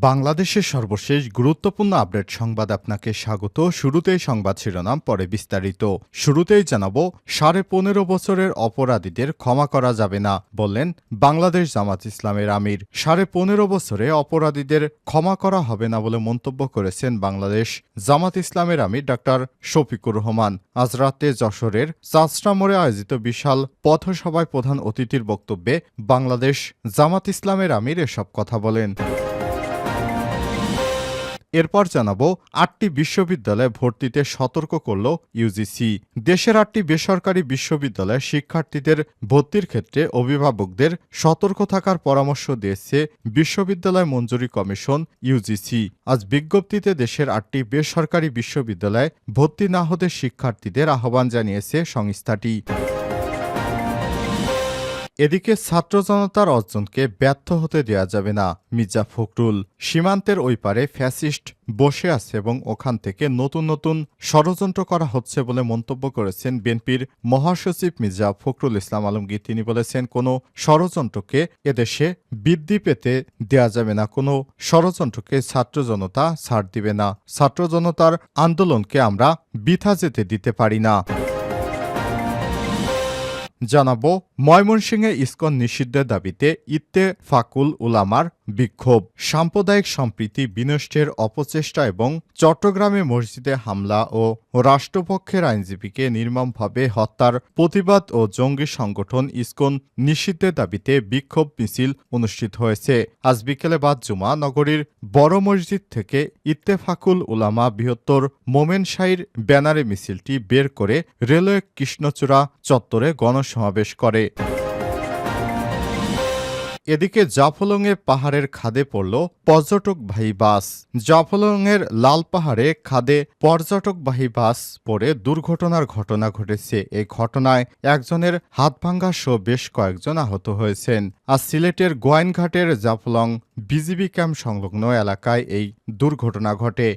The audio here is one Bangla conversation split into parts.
বাংলাদেশের সর্বশেষ গুরুত্বপূর্ণ আপডেট সংবাদ আপনাকে স্বাগত। শুরুতেই সংবাদ শিরোনাম, পরে বিস্তারিত। শুরুতেই জানাব, সাড়ে পনেরো বছরের অপরাধীদের ক্ষমা করা যাবে না, বললেন বাংলাদেশ জামাত ইসলামের আমির। সাড়ে পনেরো বছরে অপরাধীদের ক্ষমা করা হবে না বলে মন্তব্য করেছেন বাংলাদেশ জামাত ইসলামের আমির ডাক্তার শফিকুর রহমান। আজ রাতে যশোরের চাষরা মোড়ে আয়োজিত বিশাল পথসভায় প্রধান অতিথির বক্তব্যে বাংলাদেশ জামাত ইসলামের আমির এসব কথা বলেন। এরপর জানাব আটটি বিশ্ববিদ্যালয়ে ভর্তিতে সতর্ক করল ইউজিসি দেশের আটটি বেসরকারি বিশ্ববিদ্যালয়ে শিক্ষার্থীদের ভর্তির ক্ষেত্রে অভিভাবকদের সতর্ক থাকার পরামর্শ দিয়েছে বিশ্ববিদ্যালয় মঞ্জুরি কমিশন ইউজিসি আজ বিজ্ঞপ্তিতে দেশের আটটি বেসরকারি বিশ্ববিদ্যালয়ে ভর্তি না হতে শিক্ষার্থীদের আহ্বান জানিয়েছে সংস্থাটি। এদিকে ছাত্র জনতার অর্জনকে ব্যর্থ হতে দেয়া যাবে না। মির্জা ফখরুল সীমান্তের ওই পারে ফ্যাসিস্ট বসে আছে এবং ওখান থেকে নতুন নতুন ষড়যন্ত্র করা হচ্ছে বলে মন্তব্য করেছেন বিএনপির মহাসচিব মির্জা ফখরুল ইসলাম আলমগীর। তিনি বলেছেন, কোনো ষড়যন্ত্রকে এদেশে বৃদ্ধি পেতে দেয়া যাবে না। কোনো ষড়যন্ত্রকে ছাত্র জনতা ছাড় দিবে না। ছাত্র জনতার আন্দোলনকে আমরা বৃথা যেতে দিতে পারি না। জানাব ময়মনসিংহে ইস্কন নিষিদ্ধের দাবিতে ইত্তে ফাকুল উলামার বিক্ষোভ। সাম্প্রদায়িক সম্প্রীতি বিনষ্টের অপচেষ্টা এবং চট্টগ্রামে মসজিদে হামলা ও রাষ্ট্রপক্ষের আইনজীবীকে নির্মমভাবে হত্যার প্রতিবাদ ও জঙ্গি সংগঠন ইসকন নিষিদ্ধের দাবিতে বিক্ষোভ মিছিল অনুষ্ঠিত হয়েছে। আজ বিকেলে বাদ জুমা নগরীর বড় মসজিদ থেকে ইত্তেফাকুল উলামা বৃহত্তর মোমেনশাহির ব্যানারে মিছিলটি বের করে রেলওয়ে কৃষ্ণচূড়া চত্বরে গণসমাবেশ করে। এদিকে জাফলংয়ে পাহাড়ের খাদে পড়ল পর্যটকবাহী বাস। জাফলংয়ের লাল পাহাড়ে খাদে পর্যটকবাহী বাস পড়ে দুর্ঘটনার ঘটনা ঘটেছে। এই ঘটনায় একজনের হাত ভাঙ্গা সহ বেশ কয়েকজন আহত হয়েছেন। আর সিলেটের গোয়াইনঘাটের জাফলং বিজিবি ক্যাম্প সংলগ্ন এলাকায় এই দুর্ঘটনা ঘটে।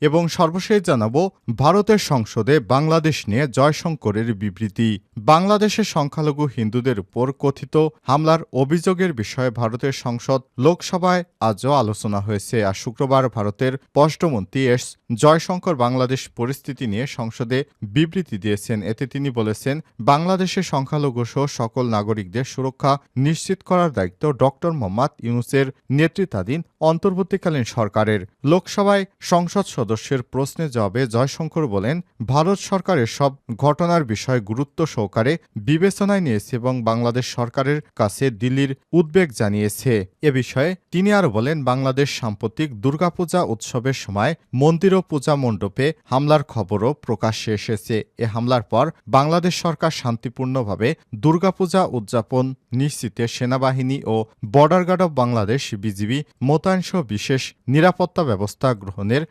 এবং সর্বশেষ জানাব, ভারতের সংসদে বাংলাদেশ নিয়ে জয়শঙ্করের বিবৃতি। বাংলাদেশের সংখ্যালঘু হিন্দুদের উপর কথিত হামলার অভিযোগের বিষয়ে ভারতের সংসদ লোকসভায় আজও আলোচনা হয়েছে আর শুক্রবার ভারতের পররাষ্ট্রমন্ত্রী এস জয়শঙ্কর বাংলাদেশ পরিস্থিতি নিয়ে সংসদে বিবৃতি দিয়েছেন। এতে তিনি বলেছেন, বাংলাদেশের সংখ্যালঘু সহ সকল নাগরিকদের সুরক্ষা নিশ্চিত করার দায়িত্ব ডক্টর মোহাম্মদ ইউনুসের নেতৃত্বাধীন অন্তর্বর্তীকালীন সরকারের। লোকসভায় সংসদ সদস্যের প্রশ্নের জবাবে জয়শঙ্কর বলেন, ভারত সরকার এসব ঘটনার বিষয়ে গুরুত্ব সহকারে বিবেচনায় নিয়েছে এবং বাংলাদেশ সরকারের কাছে দিল্লির উদ্বেগ জানিয়েছে। এ বিষয়ে তিনি আরও বলেন, বাংলাদেশ সাম্প্রতিক দুর্গাপূজা উৎসবের সময় মন্দির ও পূজা মণ্ডপে হামলার খবরও প্রকাশ্যে এসেছে। এ হামলার পর বাংলাদেশ সরকার শান্তিপূর্ণভাবে দুর্গাপূজা উদযাপন নিশ্চিতে সেনাবাহিনী ও border guard of Bangladesh B G B মোতায়েন সহ বিশেষ নিরাপত্তা ব্যবস্থা গ্রহণের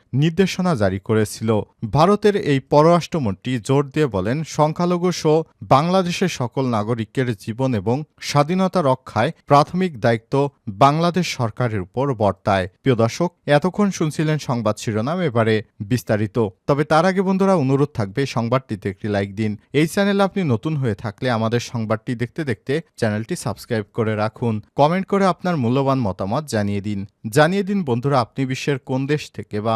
নির্দেশনা জারি করেছিল। ভারতের এই পররাষ্ট্রমন্ত্রী জোর দিয়ে বলেন, সংখ্যালঘু সহ বাংলাদেশের সকল নাগরিকের জীবন এবং স্বাধীনতা রক্ষায় প্রাথমিক দায়িত্ব বাংলাদেশ সরকারের উপর বর্তায়। প্রিয় দর্শক, এতক্ষণ শুনছিলেন সংবাদ শিরোনাম, এবারে বিস্তারিত। তবে তার আগে বন্ধুরা, অনুরোধ থাকবে সংবাদটিতে একটি লাইক দিন। এই চ্যানেল আপনি নতুন হয়ে থাকলে আমাদের সংবাদটি দেখতে দেখতে চ্যানেলটি সাবস্ক্রাইব করে রাখুন। কমেন্ট করে আপনার মূল্যবান মতামত জানিয়ে দিন। জানিয়ে দিন বন্ধুরা, আপনি বিশ্বের কোন দেশ থেকে বা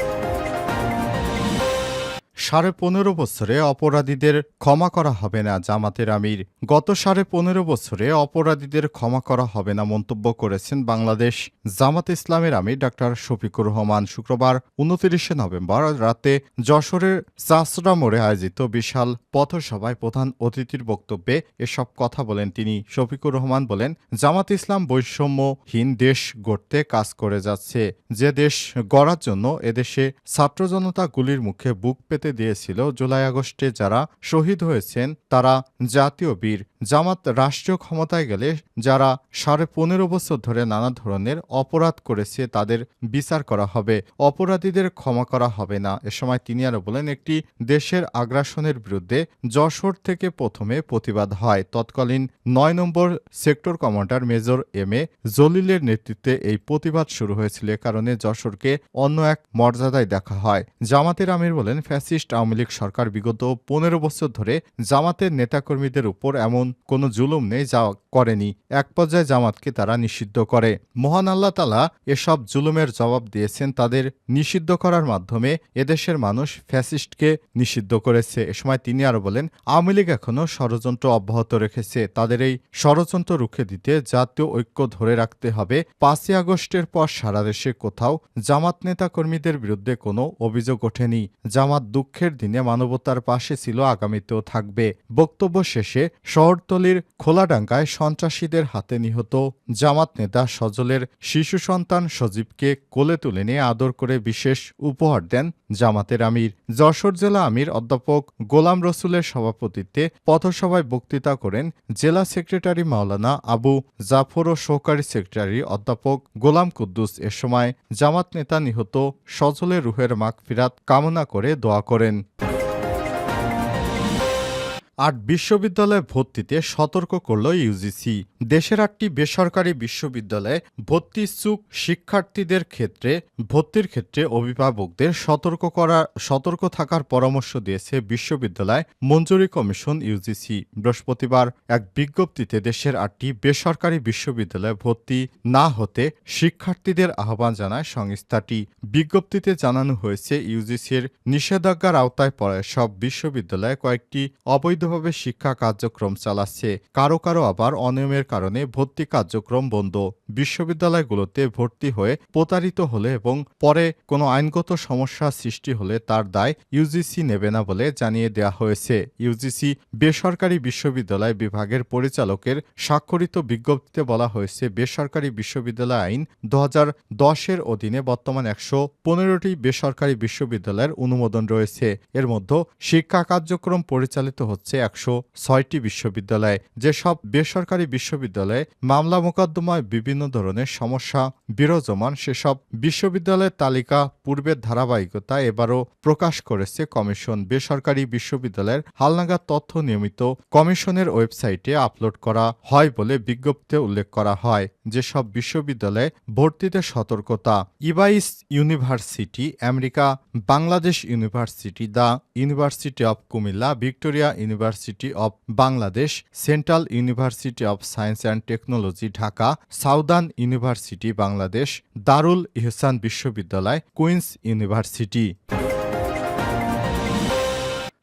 সাড়ে পনেরো বছরে অপরাধীদের ক্ষমা করা হবে না, জামাতের আমির। গত সাড়ে পনেরো বছরে অপরাধীদের ক্ষমা করা হবে না মন্তব্য করেছেন বাংলাদেশ জামাত ইসলামের আমির ডাক্তার শফিকুর রহমান। শুক্রবার উনত্রিশে নভেম্বর রাতে যশোরের চাষরা মোড়ে আয়োজিত বিশাল পথসভায় প্রধান অতিথির বক্তব্যে এসব কথা বলেন তিনি। শফিকুর রহমান বলেন, জামাত ইসলাম বৈষম্যহীন দেশ গড়তে কাজ করে যাচ্ছে। যে দেশ গড়ার জন্য এদেশে ছাত্র জনতা গুলির মুখে বুক পেতে দিয়েছিল জুলাই আগস্টে যারা শহীদ হয়েছেন তারা জাতীয় বীর। জামাত রাষ্ট্রীয় ক্ষমতায় গেলে যারা সাড়ে পনেরো বছর ধরে নানা ধরনের অপরাধ করেছে তাদের বিচার করা হবে। অপরাধীদের ক্ষমা করা হবে না। এ সময় তিনি আরও বলেন, একটি দেশের আগ্রাসনের বিরুদ্ধে যশোর থেকে প্রথমে প্রতিবাদ হয়। তৎকালীন নয় number sector commander major M A জলিলের নেতৃত্বে এই প্রতিবাদ শুরু হয়েছিল। কারণে যশোরকে অন্য এক মর্যাদায় দেখা হয়। জামাতের আমির বলেন, ফ্যাসিস্ট আওয়ামী লীগ সরকার বিগত পনেরো বছর ধরে জামাতের নেতাকর্মীদের উপর এমন কোনো জুলুম নেই যা করেনি। এক পর্যায়ে জামাতকে তারা নিষিদ্ধ করে। মহান আল্লাহ তালা এসব জুলুমের জবাব দিয়েছেন তাদের নিষিদ্ধ করার মাধ্যমে। এদেশের মানুষ ফ্যাসিস্টকে নিষিদ্ধ করেছে। এ সময় তিনি আরও বলেন, আওয়ামী লীগ এখনও ষড়যন্ত্র অব্যাহত রেখেছে। তাদের এই ষড়যন্ত্র রুখে দিতে জাতীয় ঐক্য ধরে রাখতে হবে। পাঁচই আগস্টের পর সারা দেশে কোথাও জামাত নেতা কর্মীদের বিরুদ্ধে কোনো অভিযোগ ওঠেনি। জামাত দুঃখের দিনে মানবতার পাশে ছিল, আগামীতেও থাকবে। বক্তব্য শেষে শহরতলির খোলাডাঙ্গায় সন্ত্রাসীদের হাতে নিহত জামাত নেতা সজলের শিশু সন্তান সজীবকে কোলে তুলে নিয়ে আদর করে বিশেষ উপহার দেন জামাতের আমির। যশোর জেলা আমির অধ্যাপক গোলাম রসুলের সভাপতিত্বে পথসভায় বক্তৃতা করেন জেলা সেক্রেটারি মাওলানা আবু জাফর ও সহকারী সেক্রেটারি অধ্যাপক গোলাম কুদ্দুস। এ সময় জামাত নেতা নিহত সজলের রুহের মাগফিরাত কামনা করে দোয়া করেন। আট বিশ্ববিদ্যালয়ে ভর্তিতে সতর্ক করল ইউজিসি দেশের আটটি বেসরকারি বিশ্ববিদ্যালয়ে ভর্তি ইচ্ছুক শিক্ষার্থীদের ক্ষেত্রে, ভর্তির ক্ষেত্রে অভিভাবকদের সতর্ক করা, সতর্ক থাকার পরামর্শ দিয়েছে বিশ্ববিদ্যালয় মঞ্জুরি কমিশন ইউজিসি বৃহস্পতিবার এক বিজ্ঞপ্তিতে দেশের আটটি বেসরকারি বিশ্ববিদ্যালয়ে ভর্তি না হতে শিক্ষার্থীদের আহ্বান জানায় সংস্থাটি। বিজ্ঞপ্তিতে জানানো হয়েছে ইউজিসির নিষেধাজ্ঞার আওতায় পড়ে সব বিশ্ববিদ্যালয়ে কয়েকটি অবৈধভাবে শিক্ষা কার্যক্রম চালাচ্ছে। কারও কারও আবার অনিয়মের কারণে ভর্তি কার্যক্রম বন্ধ। বিশ্ববিদ্যালয়গুলোতে ভর্তি হয়ে প্রতারিত হলে এবং পরে কোনো আইনগত সমস্যা সৃষ্টি হলে তার দায় ইউজিসি নেবে না বলে জানিয়ে দেওয়া হয়েছে। ইউজিসি বেসরকারি বিশ্ববিদ্যালয় বিভাগের পরিচালকের স্বাক্ষরিত বিজ্ঞপ্তিতে বলা হয়েছে, বেসরকারি বিশ্ববিদ্যালয় আইন দু হাজার দশের অধীনে বর্তমান একশো পনেরোটি বেসরকারি বিশ্ববিদ্যালয়ের অনুমোদন রয়েছে। এর মধ্যে শিক্ষা কার্যক্রম পরিচালিত হচ্ছে। একশো ছয়টি বিশ্ববিদ্যালয়। যেসব বেসরকারি বিশ্ববিদ্যালয়ে মামলা মোকদ্দমায় বিভিন্ন ধরনের সমস্যা বিরাজমান, সেসব বিশ্ববিদ্যালয়ের তালিকা পূর্বের ধারাবাহিকতা এবারও প্রকাশ করেছে কমিশন। বেসরকারি বিশ্ববিদ্যালয়ের হালনাগাদ তথ্য নিয়মিত কমিশনের ওয়েবসাইটে আপলোড করা হয় বলে বিজ্ঞপ্তিতে উল্লেখ করা হয়। যেসব বিশ্ববিদ্যালয়ে ভর্তিতে সতর্কতা IBAIS university, America, Bangladesh university, the university of Comilla, Victoria university of Bangladesh central university of science and technology Dhaka southern university Bangladesh Darul Ihsan বিশ্ববিদ্যালয় কুইন্স ইউনিভার্সিটি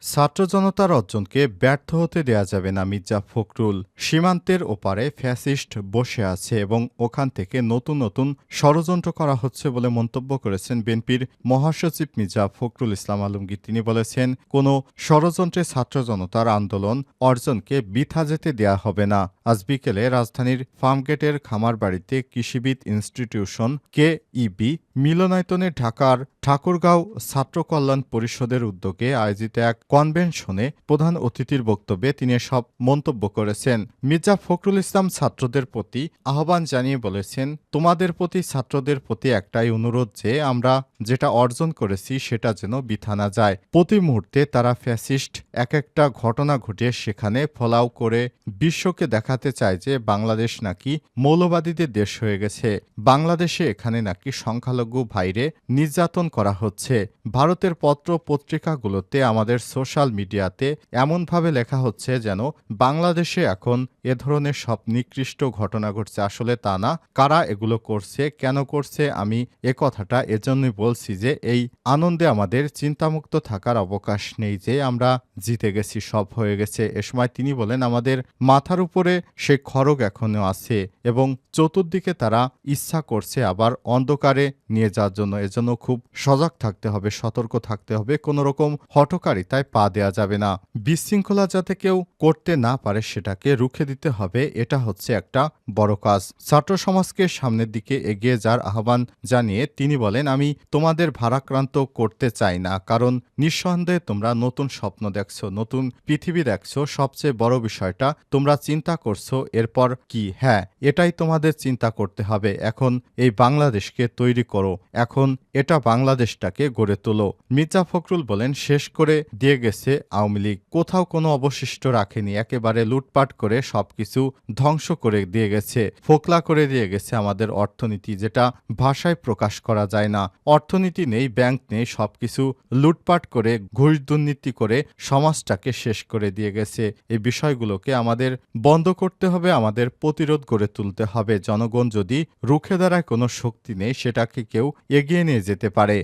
ছাত্র জনতার অর্জনকে ব্যর্থ হতে দেয়া যাবে না মির্জা ফখরুল। সীমান্তের ওপারে ফ্যাসিস্ট বসে আছে এবং ওখান থেকে নতুন নতুন ষড়যন্ত্র করা হচ্ছে বলে মন্তব্য করেছেন বিএনপির মহাসচিব মির্জা ফখরুল ইসলাম আলমগীর। তিনি বলেছেন, কোনো ষড়যন্ত্রে ছাত্র জনতার আন্দোলন অর্জনকে বৃথা যেতে দেয়া হবে না। আজ বিকেলে রাজধানীর ফার্মগেটের খামারবাড়িতে কৃষিবিদ ইনস্টিটিউশন কে ইবি মিলনায়তনে ঢাকার ঠাকুরগাঁও ছাত্র কল্যাণ পরিষদের উদ্যোগে আয়োজিত এক কনভেনশনে প্রধান অতিথির বক্তব্যে তিনি সব মন্তব্য করেছেন। মির্জা ফখরুল ইসলাম ছাত্রদের প্রতি আহ্বান জানিয়ে বলেছেন, তোমাদের প্রতি, ছাত্রদের প্রতি একটাই অনুরোধ যে আমরা যেটা অর্জন করেছি সেটা যেন বিথা না যায়। প্রতি মুহূর্তে তারা ফ্যাসিস্ট। এক একটা ঘটনা ঘটিয়ে সেখানে ফলাও করে বিশ্বকে দেখাতে চায় যে বাংলাদেশ নাকি মৌলবাদীদের দেশ হয়ে গেছে। বাংলাদেশে এখানে নাকি সংখ্যালঘু ভাইরে নির্যাতন করা হচ্ছে। ভারতের পত্র পত্রিকাগুলোতে আমাদের সোশ্যাল মিডিয়াতে এমনভাবে লেখা হচ্ছে যেন বাংলাদেশে এখন এ ধরনের সব নিকৃষ্ট ঘটনা ঘটছে। আসলে তা না। কারা এগুলো করছে? কেন করছে? আমি এ কথাটা এজন্যই বলছি যে এই আনন্দে আমাদের চিন্তামুক্ত থাকার অবকাশ নেই যে আমরা জিতে গেছি, সব হয়ে গেছে। এ সময় তিনি বলেন, আমাদের মাথার উপরে সে খড়গ এখনও আছে এবং চতুর্দিকে তারা ইচ্ছা করছে আবার অন্ধকারে নিয়ে যাওয়ার জন্য। এজন্য খুব সজাগ থাকতে হবে, সতর্ক থাকতে হবে, কোনো রকম হটকারিতায় পা দেয়া যাবে না। বিশৃঙ্খলা যাতে কেউ করতে না পারে সেটাকে রুখে দিতে হবে, এটা হচ্ছে একটা বড় কাজ। ছাত্র সমাজকে সামনের দিকে এগিয়ে যাওয়ার আহ্বান জানিয়ে তিনি বলেন, আমি তোমাদের ভারাক্রান্ত করতে চাই না, কারণ নিঃসন্দেহে তোমরা নতুন স্বপ্ন দেখছ, নতুন পৃথিবী দেখছ, সবচেয়ে বড় বিষয়টা তোমরা চিন্তা করছ, এরপর কি? হ্যাঁ এটাই তোমাদের চিন্তা করতে হবে, এখন এই বাংলাদেশকে তৈরি করো, এখন এটা বাংলাদেশটাকে গড়ে তোলো। মির্জা ফখরুল বলেন, শেষ করে দিয়ে গেছে আওয়ামী লীগ। কোথাও কোনো অবশিষ্ট রাখেনি। একেবারে লুটপাট করে সবকিছু ধ্বংস করে দিয়ে গেছে। ফোকলা করে দিয়ে গেছে আমাদের অর্থনীতি, যেটা ভাষায় প্রকাশ করা যায় না। অর্থনীতি নেই, ব্যাংক নেই, সবকিছু লুটপাট করে, ঘুষ দুর্নীতি করে সমাজটাকে শেষ করে দিয়ে গেছে। এই বিষয়গুলোকে আমাদের বন্ধ করতে হবে, আমাদের প্রতিরোধ গড়ে তুলতে হবে। জনগণ যদি রুখে দাঁড়ায় কোনো শক্তি নেই, সেটাকে কেউ এগিয়ে নিয়ে যেতে পারে।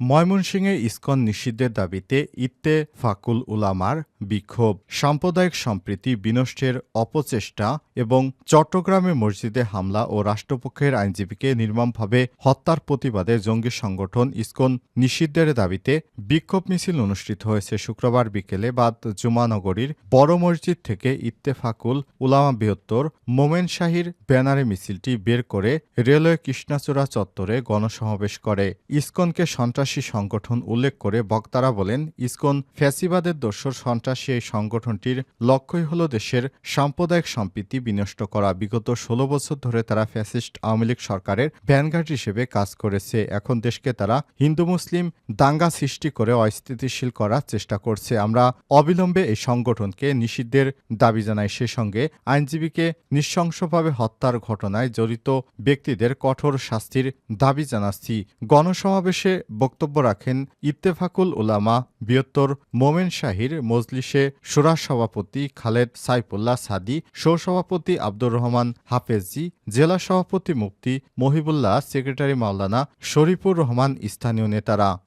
ময়মনসিংহে ইস্কন নিষিদ্ধের দাবিতে ইত্তে ফাকুল উলামার বিক্ষোভ। সাম্প্রদায়িক সম্প্রীতি বিনষ্টের অপচেষ্টা এবং চট্টগ্রামে মসজিদে হামলা ও রাষ্ট্রপক্ষের আইনজীবীকে নির্মমভাবে হত্যার প্রতিবাদে জঙ্গি সংগঠন ইসকন নিষিদ্ধের দাবিতে বিক্ষোভ মিছিল অনুষ্ঠিত হয়েছে শুক্রবার বিকেলে বাদ জুমানগরীর বড় মসজিদ থেকে ইত্তেফাকুল উলামা বৃহত্তর মোমেন শাহির ব্যানারে মিছিলটি বের করে রেলওয়ে কৃষ্ণাচূড়া চত্বরে গণসমাবেশ করে। ইসকনকে সন্ত্রাসী সংগঠন উল্লেখ করে বক্তারা বলেন, ইসকন ফ্যাসিবাদের দোসর সন্ত্রাসী এই সংগঠনটির লক্ষ্যই হল দেশের সাম্প্রদায়িক সম্প্রীতি বিনষ্ট করা বিগত ষোলো বছর ধরে তারা ফ্যাসিস্ট আওয়ামী লীগ সরকারের ভ্যানগার্ড হিসেবে কাজ করেছে। এখন দেশকে তারা হিন্দু, মুসলিম দাঙ্গা সৃষ্টি করে অস্থিতিশীল করার চেষ্টা করছে। আমরা অবিলম্বে এই সংগঠনকে নিষিদ্ধের দাবি জানাই। সে সঙ্গে আইনজীবীকে নৃশংসভাবে হত্যার ঘটনায় জড়িত ব্যক্তিদের কঠোর শাস্তির দাবি জানাচ্ছি। গণসমাবেশে বক্তব্য রাখেন ইত্তেফাকুল উলামা বৃহত্তর মোমেন শাহির মজলিসে সুরা সভাপতি খালেদ সাইফুল্লাহ সাদি, সহসভাপতি আব্দুর রহমান হাফেজি জেলা সভাপতি মুফতি মহিবুল্লাহ সেক্রেটারি মাওলানা শরীফুর রহমান স্থানীয় নেতারা।